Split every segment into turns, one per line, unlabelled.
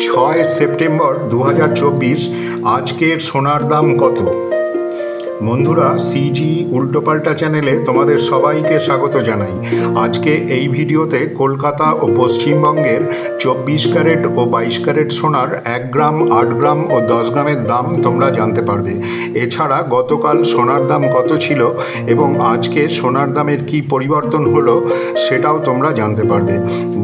ছয় সেপ্টেম্বর দু হাজার চব্বিশ আজকের সোনার দাম কত? বন্ধুরা সিজি উল্টোপাল্টা চ্যানেলে তোমাদের সবাইকে স্বাগত জানাই। আজকে এই ভিডিওতে কলকাতা ও পশ্চিমবঙ্গের চব্বিশ ক্যারেট ও বাইশ ক্যারেট সোনার এক গ্রাম, আট গ্রাম ও দশ গ্রামের দাম তোমরা জানতে পারবে। এছাড়া গতকাল সোনার দাম কত ছিল এবং আজকে সোনার দামের কি পরিবর্তন হলো সেটাও তোমরা জানতে পারবে।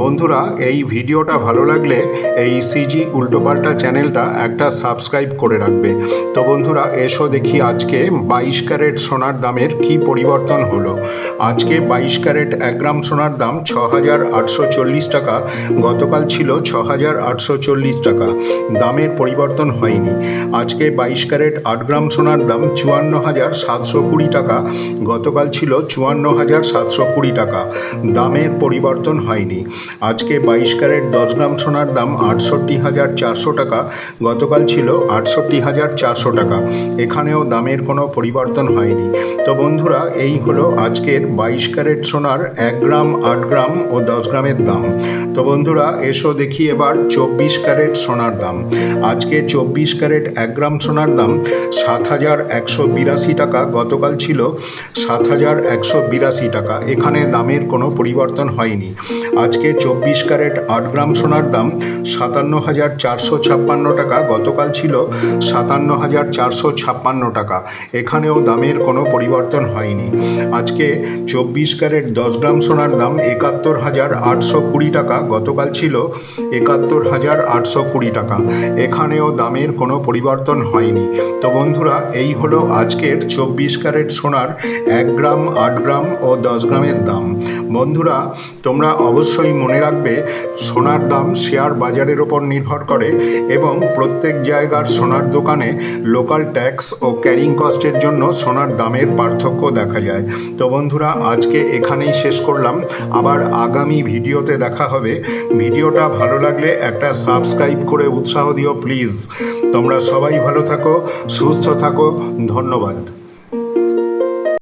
বন্ধুরা, এই ভিডিওটা ভালো লাগলে এই সিজি উল্টোপাল্টা চ্যানেলটা একটা সাবস্ক্রাইব করে রাখবে। তো বন্ধুরা, এসো দেখি আজকে বাইশ ক্যারেট সোনার দামের কি পরিবর্তন হলো? আজকে বাইশ ক্যারেট এক গ্রাম সোনার দাম ছ হাজার আটশো চল্লিশ টাকা, গতকাল ছিল ছ হাজার আটশো চল্লিশ টাকা। দামের পরিবর্তন হয়নি। আজকে বাইশ ক্যারেট আট গ্রাম সোনার দাম চুয়ান্ন হাজার সাতশো কুড়ি টাকা, গতকাল ছিল চুয়ান্ন হাজার সাতশো কুড়ি টাকা। দামের পরিবর্তন হয়নি। আজকে বাইশ ক্যারেট দশ গ্রাম সোনার দাম আটষট্টি হাজার চারশো টাকা, গতকাল ছিল আটষট্টি হাজার চারশো টাকা। এখানেও দামের কোনো পরিবর্তন হয়নি। তো বন্ধুরা, এই হলো আজকের বাইশ ক্যারেট সোনার এক গ্রাম, আট গ্রাম ও দশ গ্রামের দাম। তো বন্ধুরা, এসো দেখি এবার চব্বিশ ক্যারেট সোনার দাম। আজকে চব্বিশ ক্যারেট এক গ্রাম সোনার দাম সাত হাজার একশো বিরাশি টাকা। গতকাল ছিল সাত হাজার একশো বিরাশি টাকা। এখানে দামের কোনো পরিবর্তন হয়নি। আজকে চব্বিশ ক্যারেট আট গ্রাম সোনার দাম সাতান্ন হাজার চারশো ছাপ্পান্ন টাকা। গতকাল ছিল সাতান্ন হাজার চারশো ছাপ্পান্ন টাকা। এখানেও দামের কোনো পরিবর্তন হয়নি। আজকে চব্বিশ ক্যারেট দশ গ্রাম সোনার দাম একাত্তর হাজার আটশো কুড়ি টাকা, গতকাল ছিল একাত্তর হাজার আটশো কুড়ি টাকা। এখানেও দামের কোনো পরিবর্তন হয়নি। তো বন্ধুরা, এই হলো আজকের চব্বিশ ক্যারেট সোনার এক গ্রাম, আট গ্রাম ও দশ গ্রামের দাম। বন্ধুরা, তোমরা অবশ্যই মনে রাখবে, সোনার দাম শেয়ার বাজারের ওপর নির্ভর করে এবং প্রত্যেক জায়গার সোনার দোকানে লোকাল ট্যাক্স ও ক্যারিং কস্টের জন্য সোনার দামের পার্থক্য দেখা যায়। তো বন্ধুরা, আজকে এখানেই শেষ করলাম। আবার আগামী ভিডিওতে দেখা হবে। ভিডিওটা ভালো লাগলে একটা সাবস্ক্রাইব করে উৎসাহ দিও, প্লিজ। তোমরা সবাই ভালো থাকো, সুস্থ থাকো। ধন্যবাদ।